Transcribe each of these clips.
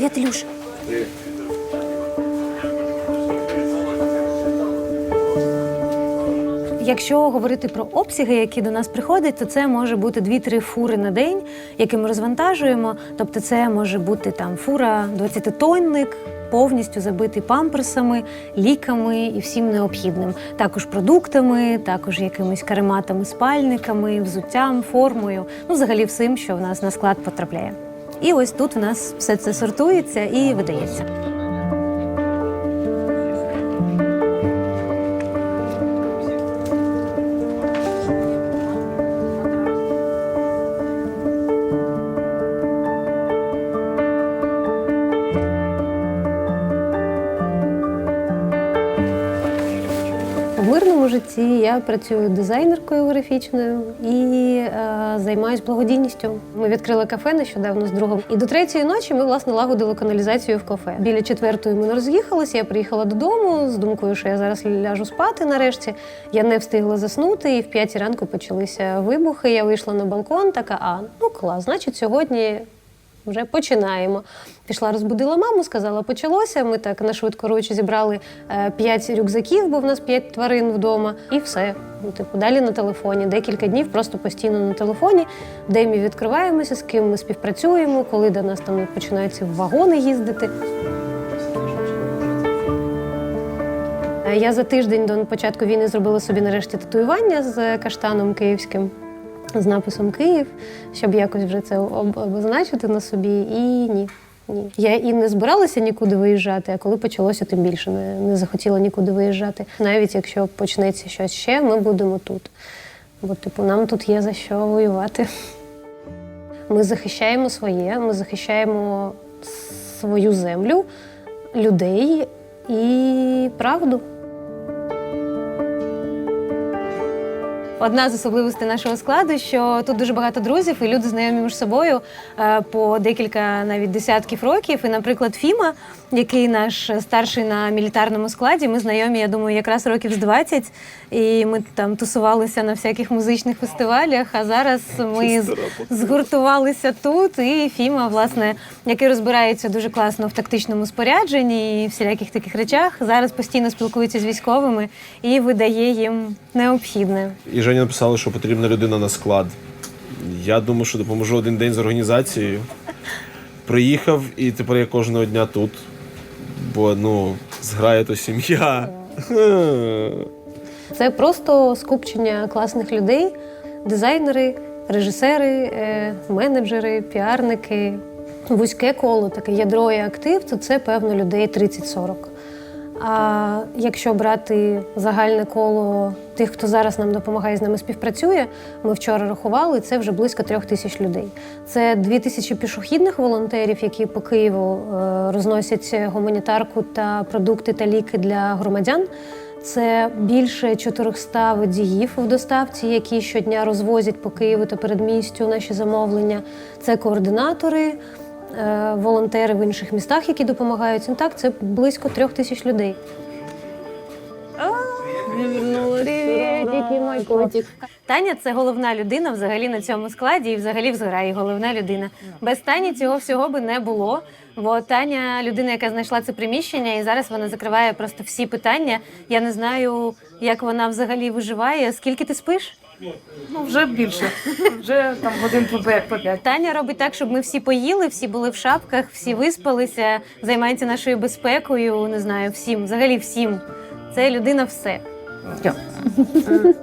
Привіт, Ілюш. Якщо говорити про обсяги, які до нас приходять, то це може бути 2-3 фури на день, які ми розвантажуємо. Тобто, це може бути там фура 20-тонник, повністю забитий памперсами, ліками і всім необхідним. Також продуктами, також якимись карематами, спальниками, взуттям, формою, ну взагалі всім, що в нас на склад потрапляє. І ось тут у нас все це сортується і видається. Житті я працюю дизайнеркою графічною і е, займаюсь благодійністю. Ми відкрили кафе нещодавно з другом. І до третьої ночі ми власне лагодили каналізацію в кафе. Біля четвертої ми не роз'їхалися. Я приїхала додому з думкою, що я зараз ляжу спати. Нарешті я не встигла заснути, і в п'ятій ранку почалися вибухи. Я вийшла на балкон, така а ну клас, значить, сьогодні вже починаємо. Пішла, розбудила маму, сказала, почалося. Ми так на швидку ручі зібрали е, п'ять рюкзаків, бо в нас п'ять тварин вдома, і все. Ну, типу, далі на телефоні. Декілька днів просто постійно на телефоні, де ми відкриваємося, з ким ми співпрацюємо, коли до нас там починають ці вагони їздити. Е, Я за тиждень до початку війни зробила собі нарешті татуювання з каштаном київським, з написом Київ, щоб якось вже це об- обозначити на собі. І ні. Ні. Я і не збиралася нікуди виїжджати, а коли почалося, тим більше не, не захотіла нікуди виїжджати. Навіть якщо почнеться щось ще, ми будемо тут. Бо, типу, нам тут є за що воювати. Ми захищаємо своє, ми захищаємо свою землю, людей і правду. Одна з особливостей нашого складу, що тут дуже багато друзів, і люди знайомі між собою е, по декілька навіть десятків років. І, наприклад, Фіма, який наш старший на мілітарному складі, ми знайомі, я думаю, якраз років з 20. І ми там тусувалися на всяких музичних фестивалях. А зараз ми згуртувалися тут. І Фіма, власне, який розбирається дуже класно в тактичному спорядженні і всіляких таких речах, зараз постійно спілкується з військовими і видає їм необхідне. І Женя написала, що потрібна людина на склад. Я думаю, що допоможу один день з організацією. Приїхав і тепер я кожного дня тут. Бо ну, зграє то сім'я. Це просто скупчення класних людей, дизайнери, режисери, е, менеджери, піарники. Вузьке коло, таке ядро і актив, то це певно людей 30-40. А якщо брати загальне коло тих, хто зараз нам допомагає з нами співпрацює, ми вчора рахували, це вже близько трьох тисяч людей. Це дві тисячі пішохідних волонтерів, які по Києву е, розносять гуманітарку та продукти та ліки для громадян. Це більше 400 водіїв в доставці, які щодня розвозять по Києву та передмістю наші замовлення. Це координатори, волонтери в інших містах, які допомагають. Ну так, це близько трьох тисяч людей. Котик. Таня це головна людина взагалі на цьому складі, і взагалі в зграї головна людина. Без Тані цього всього би не було. Бо Таня людина, яка знайшла це приміщення, і зараз вона закриває просто всі питання. Я не знаю, як вона взагалі виживає. Скільки ти спиш? Ну, вже більше. Вже там годин по п'ять. Таня робить так, щоб ми всі поїли, всі були в шапках, всі виспалися, займається нашою безпекою. Не знаю, всім, взагалі всім. Це людина все.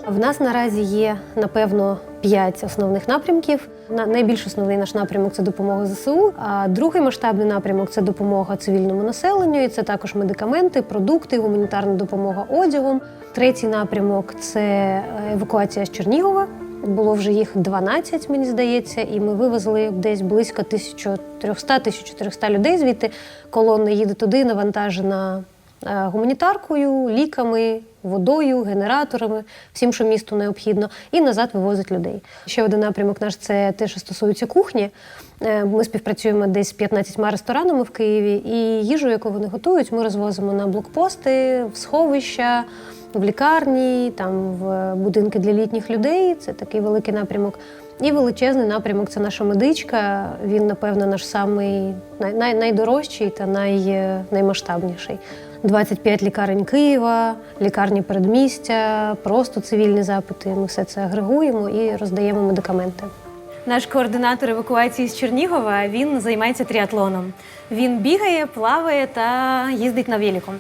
В нас наразі є напевно п'ять основних напрямків. На найбільш основний наш напрямок це допомога ЗСУ. А другий масштабний напрямок це допомога цивільному населенню. І це також медикаменти, продукти, гуманітарна допомога одягом. Третій напрямок це е, евакуація з Чернігова. Було вже їх 12, мені здається, і ми вивезли десь близько 1300-1400 людей звідти. Колона їде туди, навантажена е, гуманітаркою, ліками, водою, генераторами, всім, що місту необхідно, і назад вивозить людей. Ще один напрямок наш це те, що стосується кухні. Е, Ми співпрацюємо десь з 15 ресторанами в Києві, і їжу, яку вони готують, ми розвозимо на блокпости, в сховища, в лікарні, там в будинки для літніх людей. Це такий великий напрямок. І величезний напрямок це наша медичка. Він, напевно, наш самий най, най, найдорожчий та най, наймасштабніший. 25 лікарень Києва, лікарні передмістя, просто цивільні запити. Ми все це агрегуємо і роздаємо медикаменти. Наш координатор евакуації з Чернігова він займається тріатлоном. Він бігає, плаває та їздить на велику.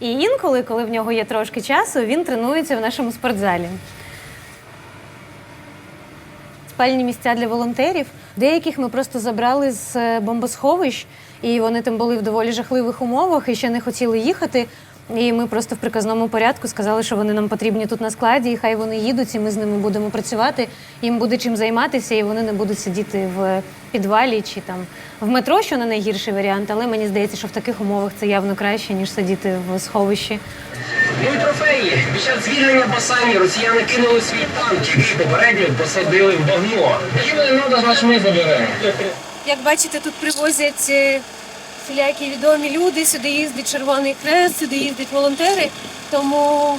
І інколи, коли в нього є трошки часу, він тренується в нашому спортзалі. Спальні місця для волонтерів. Деяких ми просто забрали з е, бомбосховищ, і вони там були в доволі жахливих умовах і ще не хотіли їхати. І ми просто в приказному порядку сказали, що вони нам потрібні тут на складі, і хай вони їдуть, і ми з ними будемо працювати. Їм буде чим займатися, і вони не будуть сидіти в підвалі чи там в метро, що не найгірший варіант. Але мені здається, що в таких умовах це явно краще, ніж сидіти в сховищі. Ну і трофеї. Під час звільнення Басані росіяни кинули свій танк, який попередньо посадили в багно. Якщо не треба, значить ми заберемо. Як бачите, тут привозять е, всілякі відомі люди, сюди їздить Червоний Хрест, сюди їздять волонтери. Тому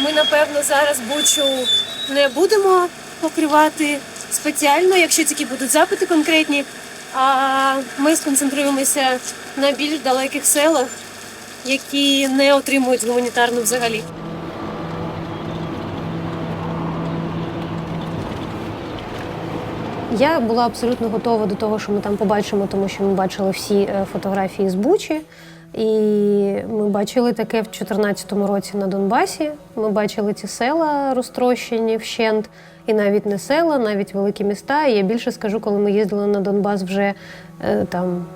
ми, напевно, зараз бучу не будемо покривати спеціально, якщо тільки будуть запити конкретні. А ми сконцентруємося на більш далеких селах, які не отримують гуманітарну взагалі. Я була абсолютно готова до того, що ми там побачимо, тому що ми бачили всі е, фотографії з Бучі. І ми бачили таке в 2014 році на Донбасі. Ми бачили ці села розтрощені вщент, і навіть не села, навіть великі міста. І я більше скажу, коли ми їздили на Донбас вже е, там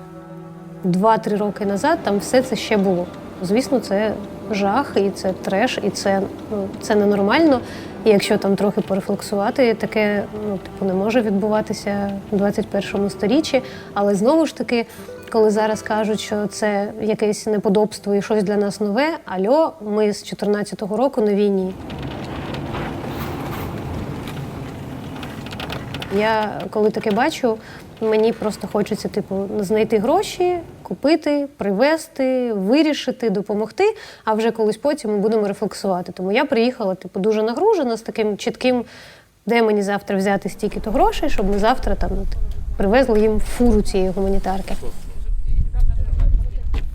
2-3 роки назад, там все це ще було. Звісно, це жах, і це треш, і це, ну, це ненормально. І якщо там трохи порефлексувати, таке ну, типу, не може відбуватися в 21 сторіччі. Але знову ж таки, коли зараз кажуть, що це якесь неподобство і щось для нас нове, альо, ми з 2014 року на війні. Я коли таке бачу, мені просто хочеться типу знайти гроші, купити, привезти, вирішити, допомогти. А вже колись потім ми будемо рефлексувати. Тому я приїхала, типу, дуже нагружена з таким чітким, де мені завтра взяти стільки-то грошей, щоб ми завтра там привезли їм фуру цієї гуманітарки.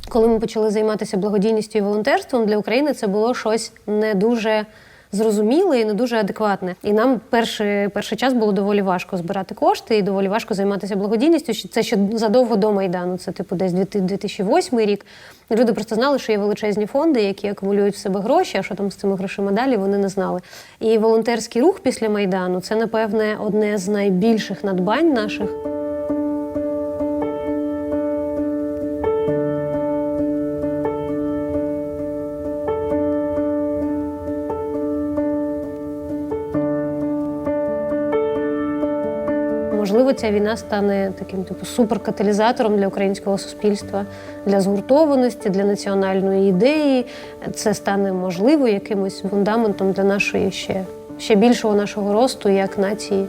Коли ми почали займатися благодійністю і волонтерством для України, це було щось не дуже зрозуміле і не дуже адекватне. І нам перший, перший час було доволі важко збирати кошти і доволі важко займатися благодійністю. Це ще задовго до Майдану, це типу десь 2008 рік. Люди просто знали, що є величезні фонди, які акумулюють в себе гроші, а що там з цими грошима далі, вони не знали. І волонтерський рух після Майдану це, напевне, одне з найбільших надбань наших. Можливо, ця війна стане таким типу суперкаталізатором для українського суспільства, для згуртованості, для національної ідеї. Це стане можливо якимось фундаментом для нашої ще, ще більшого нашого росту як нації.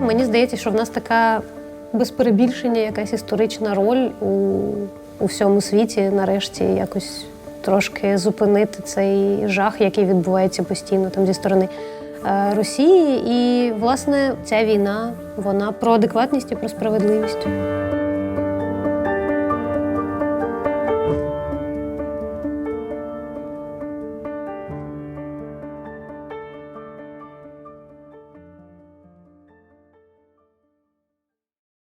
Мені здається, що в нас така без перебільшення якась історична роль у, у всьому світі, нарешті, якось трошки зупинити цей жах, який відбувається постійно там зі сторони Росії. І, власне, ця війна вона про адекватність і про справедливість.